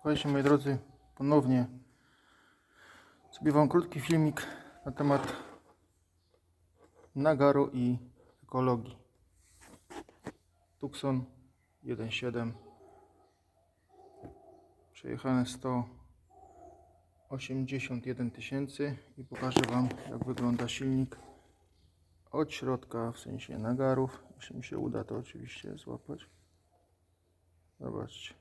Słuchajcie moi drodzy, ponownie sobie wam krótki filmik na temat nagaru i ekologii. Tucson 1.7 Przejechane 181 tysięcy i pokażę wam jak wygląda silnik od środka, w sensie nagarów. Jeśli mi się uda to oczywiście złapać. Zobaczcie.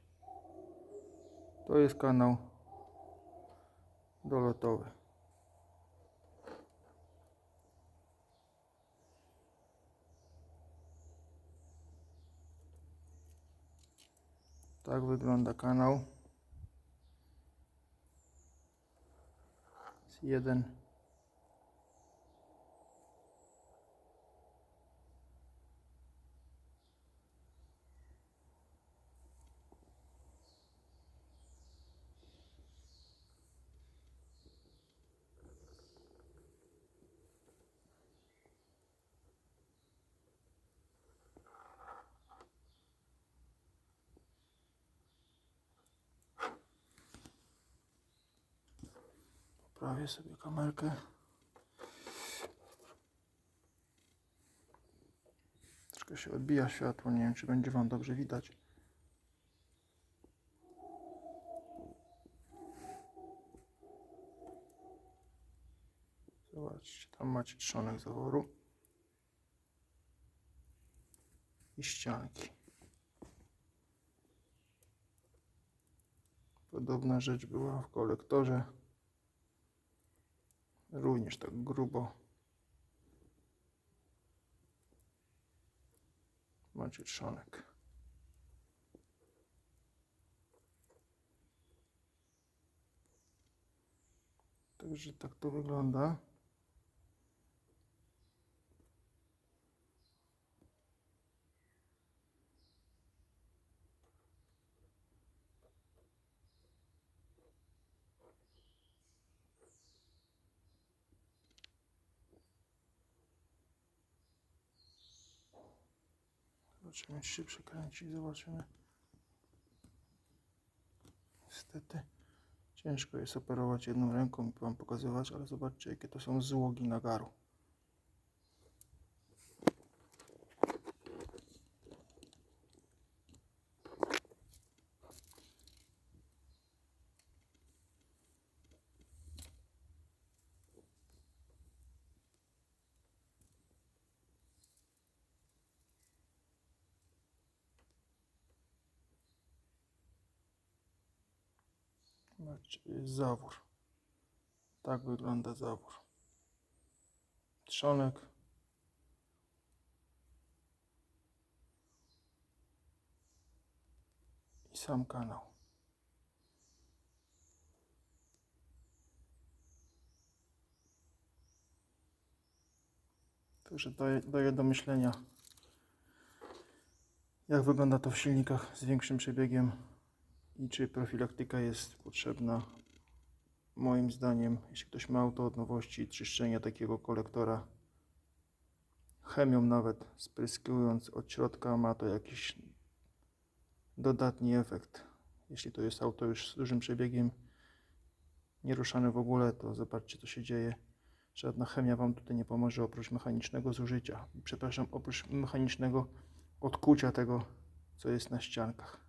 To jest kanał dolotowy. Tak wygląda kanał. Jest jeden. Poprawię sobie kamerkę. Troszkę się odbija światło, nie wiem czy będzie Wam dobrze widać. Zobaczcie, tam macie trzonek zaworu i ścianki. Podobna rzecz była w kolektorze. Również tak grubo. Macie trzonek. Także tak to wygląda. Zobaczymy, czy się przekręci. Zobaczymy. Niestety ciężko jest operować jedną ręką i Wam pokazywać, ale zobaczcie, jakie to są złogi nagaru. Zawór. Tak wygląda zawór. Trzonek. I sam kanał. Także daje, daje do myślenia, jak wygląda to w silnikach z większym przebiegiem i czy profilaktyka jest potrzebna. Moim zdaniem, jeśli ktoś ma auto od nowości, czyszczenie takiego kolektora chemią nawet spryskując od środka ma to jakiś dodatni efekt. Jeśli to jest auto już z dużym przebiegiem, nieruszane w ogóle, to zobaczcie co się dzieje. Żadna chemia Wam tutaj nie pomoże oprócz mechanicznego zużycia. Przepraszam, oprócz mechanicznego odkucia tego, co jest na ściankach.